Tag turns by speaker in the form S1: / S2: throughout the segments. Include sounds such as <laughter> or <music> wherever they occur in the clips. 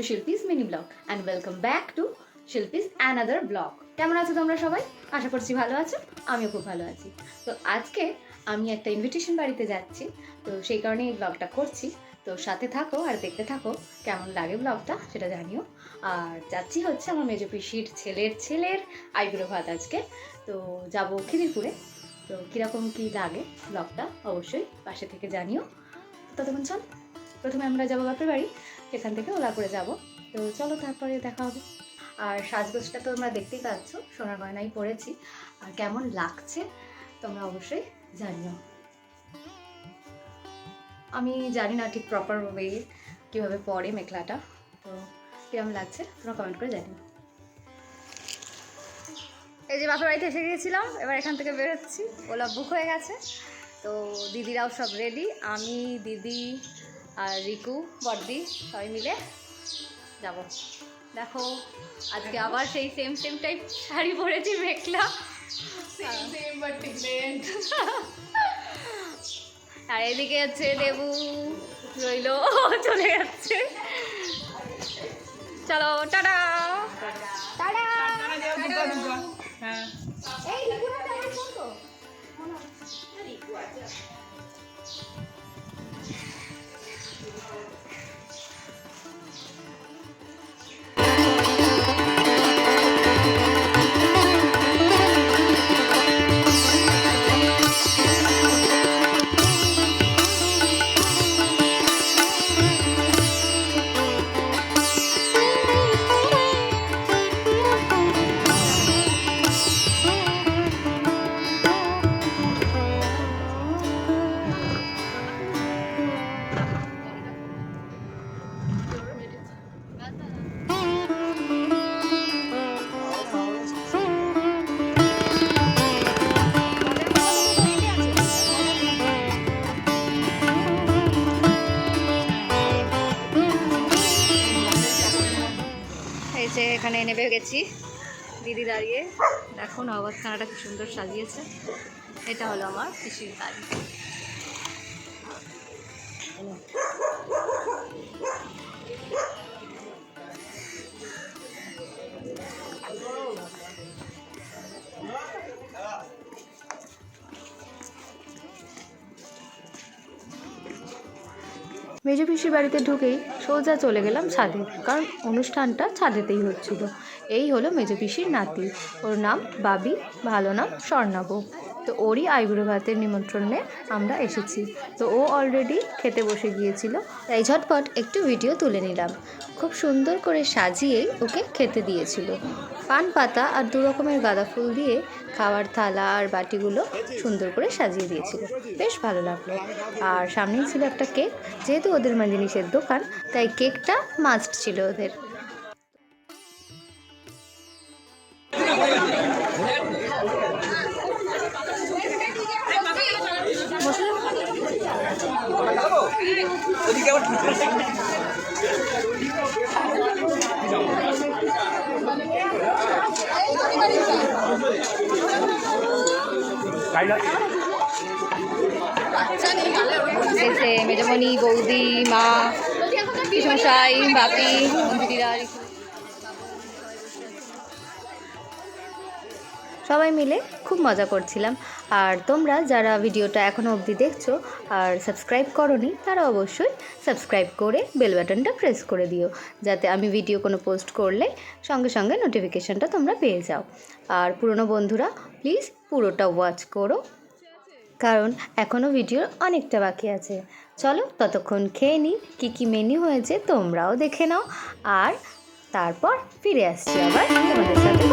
S1: To Shilpi's mini blog and welcome back to Shilpi's another blog কেমন আছো তোমরা সবাই? আশা করছি ভালো আছো, আমিও খুব ভালো আছি। তো আজকে আমি একটা ইনভিটেশন বাড়িতে যাচ্ছি, তো সেই কারণে এই ব্লগটা করছি। তো সাথে থাকো আর দেখতে থাকো কেমন লাগে ব্লগটা সেটা জানিও। আর যাচ্ছি হচ্ছে আমার মেজো পিসির ছেলের ছেলের আইবুড়ো ভাত আজকে। তো যাব খিদিরপুরে। তো কীরকম কী লাগে ব্লগটা অবশ্যই পাশে থেকে জানিও। ততক্ষণ চল, প্রথমে আমরা যাব বাপের বাড়ি। সেখান থেকে ওলা করে যাব। তো চলো তারপরে দেখা হবে। আর সাজগোজটা তো তোমরা দেখতেই পাচ্ছ, সোনার গয়নাই পরেছি। আর কেমন লাগছে, তোমরা অবশ্যই জানিও। আমি জানি না ঠিক প্রপার ওয়ে কীভাবে পরে মেখলাটা। তো কীরকম লাগছে, তোমরা কমেন্ট করে জানিও। এই যে বাপের বাড়িতে এসে গিয়েছিলাম, এবার এখান থেকে বেরোচ্ছি। ওলা বুক হয়ে গেছে। তো দিদিরাও সব রেডি আমি, দিদি আর রিকু বর্দি সবাই মিলে যাব। দেখো আজকে আবার সেই সেম সেম টাইপ শাড়ি পরেছি মেঘলা <laughs> আর এদিকে আছে লেবু রইল <laughs> চলে যাচ্ছে। চলো টাটা। টাটা। এই রিকুটা তো Thank you. এই যে এখানে নেমে গেছি। দিদি দাঁড়িয়ে। দেখো নবাবখানাটা খুব সুন্দর সাজিয়েছে। এটা হলো আমার পিসির বাড়ি। মেজো পিসির বাড়িতে ঢুকেই সোজা চলে গেলাম ছাদে, কারণ অনুষ্ঠানটা ছাদেতেই হচ্ছিল। এই হলো মেজো পিসির নাতি। ওর নাম বাবি, ভালো নাম স্বর্ণাব। তো ওরই আইবুড়ো ভাতের নিমন্ত্রণে আমরা এসেছি। তো ও অলরেডি খেতে বসে গিয়েছিল, তাই ঝটপট একটু ভিডিও তুলে নিলাম। খুব সুন্দর করে সাজিয়েই ওকে খেতে দিয়েছিল। পান পাতা আর দু রকমের গাঁদা ফুল দিয়ে খাওয়ার থালা আর বাটিগুলো সুন্দর করে সাজিয়ে দিয়েছিল। বেশ ভালো লাগল। আর সামনেই ছিল একটা কেক, যেহেতু ওদের মানে জিনিসের দোকান, তাই কেকটা মাস্ট ছিল ওদের। মেজমণি বৌদি মা কৃষ্ণ সাই বাপি দিদিরা সবাই মিলে খুব মজা করছিলাম। আর তোমরা যারা ভিডিওটা এখনও অবধি দেখছ আর সাবস্ক্রাইব করনি, তারা অবশ্যই সাবস্ক্রাইব করে বেল বাটনটা প্রেস করে দিও, যাতে আমি ভিডিও কোনো পোস্ট করলে সঙ্গে সঙ্গে নোটিফিকেশানটা তোমরা পেয়ে যাও। আর পুরনো বন্ধুরা, প্লিজ পুরোটা ওয়াচ করো, কারণ এখনও ভিডিওর অনেকটা বাকি আছে। চলো ততক্ষণ খেয়ে নিই কী কী মেনু হয়েছে তোমরাও দেখে নাও। আর তারপর ফিরে আসছি আবার তোমাদের সাথে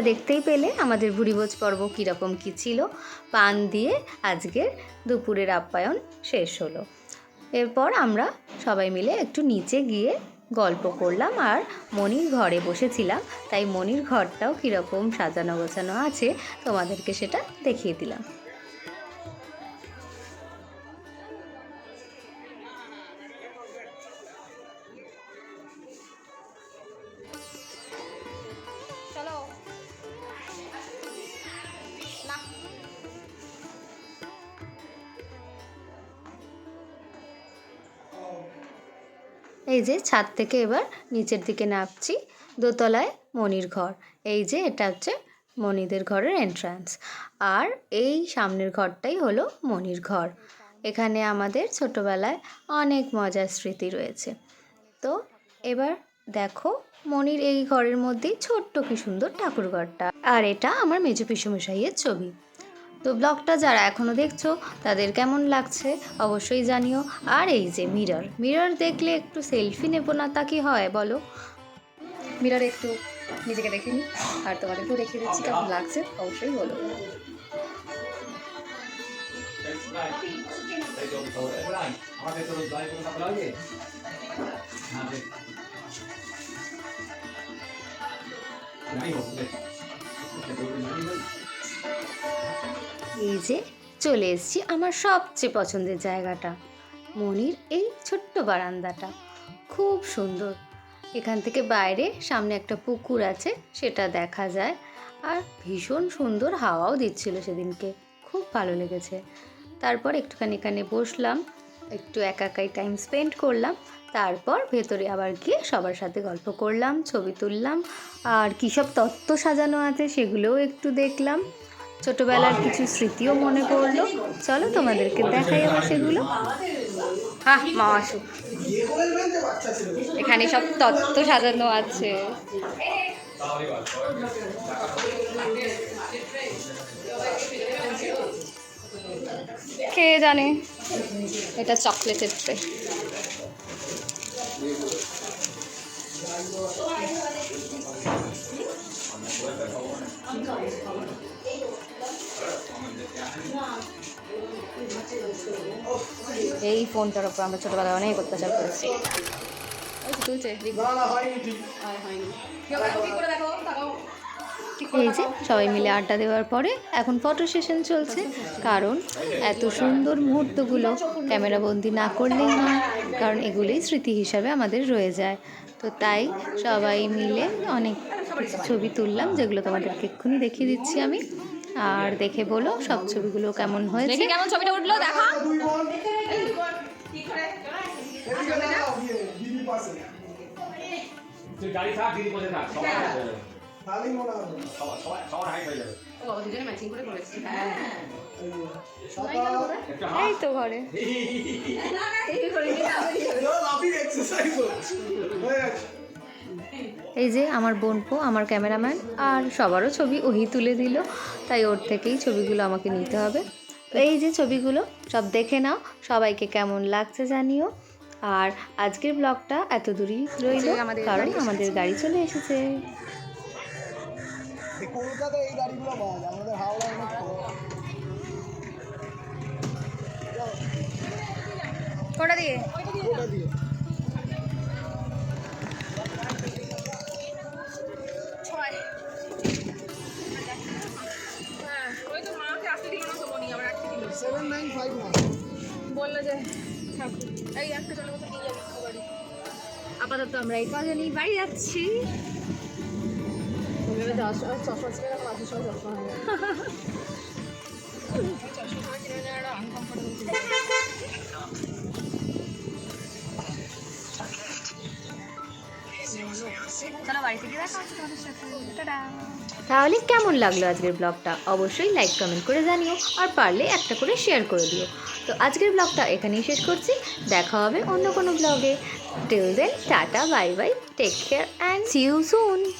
S1: বন্ধুরা দেখতেই পেলে আমাদের ভুরিভোজ পর্ব কীরকম কী ছিল। পান দিয়ে আজকের দুপুরের আপ্যায়ন শেষ হলো। এরপর আমরা সবাই মিলে একটু নিচে গিয়ে গল্প করলাম আর মনির ঘরে বসেছিলাম, তাই মনির ঘরটাও কীরকম সাজানো গোছানো আছে তোমাদেরকে সেটা দেখিয়ে দিলাম। এই যে ছাদ থেকে এবার নিচের দিকে নামছি, দোতলায় মনির ঘর। এই যে এটা হচ্ছে মনিদের ঘরের এন্ট্রান্স আর এই সামনের ঘরটাই হলো মনির ঘর। এখানে আমাদের ছোটোবেলায় অনেক মজার স্মৃতি রয়েছে। তো এবার দেখো মনির এই ঘরের মধ্যেই ছোট্ট কি সুন্দর ঠাকুর ঘরটা আর এটা আমার মেজো পিসুমশাইয়ের ছবি। তো ব্লগটা যারা এখনও দেখছ তাদের কেমন লাগছে অবশ্যই জানিও আর এই যে মিরর মিরর দেখলে একটু সেলফি নেব না তা কি হয় বলো মিররে একটু নিজেকে দেখে নিই আর তোমাদেরকেও দেখিয়ে দিচ্ছি কেমন লাগছে অবশ্যই বলো।
S2: নাই হোক।
S1: এই যে চলে এসেছি আমার সবচেয়ে পছন্দের জায়গাটা, মনির এই ছোট্ট বারান্দাটা। খুব সুন্দর। এখান থেকে বাইরে সামনে একটা পুকুর আছে, সেটা দেখা যায়। আর ভীষণ সুন্দর হাওয়াও দিচ্ছিল সেদিনকে। খুব ভালো লেগেছে। তারপর একটুখানি এখানে বসলাম, একটু একা একাই টাইম স্পেন্ড করলাম। তারপর ভেতরে আবার গিয়ে সবার সাথে গল্প করলাম, ছবি তুললাম। আর কী সব তত্ত্ব সাজানো আছে সেগুলোও একটু দেখলাম। ছোটবেলার কিছু স্মৃতিও মনে পড়ল। চলো তোমাদেরকে দেখাই আবার সেগুলো। হ্যাঁ মা আসুক। এখানে সব তত্ত্ব সাজানো আছে। কে জানে? এটা চকলেটের ট্রে এই ফোনটার উপর আমরা ছোটবেলায় অনেক অত্যাচার করেছি। এই যে সবাই মিলে আড্ডা দেওয়ার পরে এখন ফটো সেশন চলছে। কারণ এত সুন্দর মুহূর্তগুলো ক্যামেরাবন্দি না করলেই নয় কারণ এগুলোই স্মৃতি হিসাবে আমাদের রয়ে যায়। তো তাই সবাই মিলে অনেক ছবি তুললাম যেগুলো তোমাদেরকে এক্ষুনি দেখিয়ে দিচ্ছি আমি। আর দেখে বলো সব ছবিগুলো কেমন হয়েছে। কেমন ছবিটা উঠল দেখা।
S2: গাড়ি থাক দিদি বসে থাক
S1: এই তো ঘরে। এই যে আমার বোনপো আমার ক্যামেরাম্যান আর সবারও ছবি ওহি তুলে দিল। তাই ওর থেকেই ছবিগুলো আমাকে নিতে হবে। তো এই যে ছবিগুলো সব দেখে নাও সবাইকে কেমন লাগছে জানিও। আর আজকের ব্লগটা এত দূরই রইল কারণ আমাদের গাড়ি চলে এসেছে।
S3: এই কলকাতায় এই গাড়িগুলো পাওয়া যায় আমাদের হাওড়া অনেক
S1: কোটা দিয়ে?
S4: থেকে
S1: দেখা হচ্ছে তোমাদের সাথে। টাটা। তাহলে কেমন লাগল আজকের ব্লগটা? অবশ্যই লাইক কমেন্ট করে জানিও, আর পারলে একটা করে শেয়ার করে দিও। তো আজকের ব্লগটা এখানেই শেষ করছি। দেখা হবে অন্য কোনো ব্লগে। Till then, tata, bye bye, take care, and see you soon.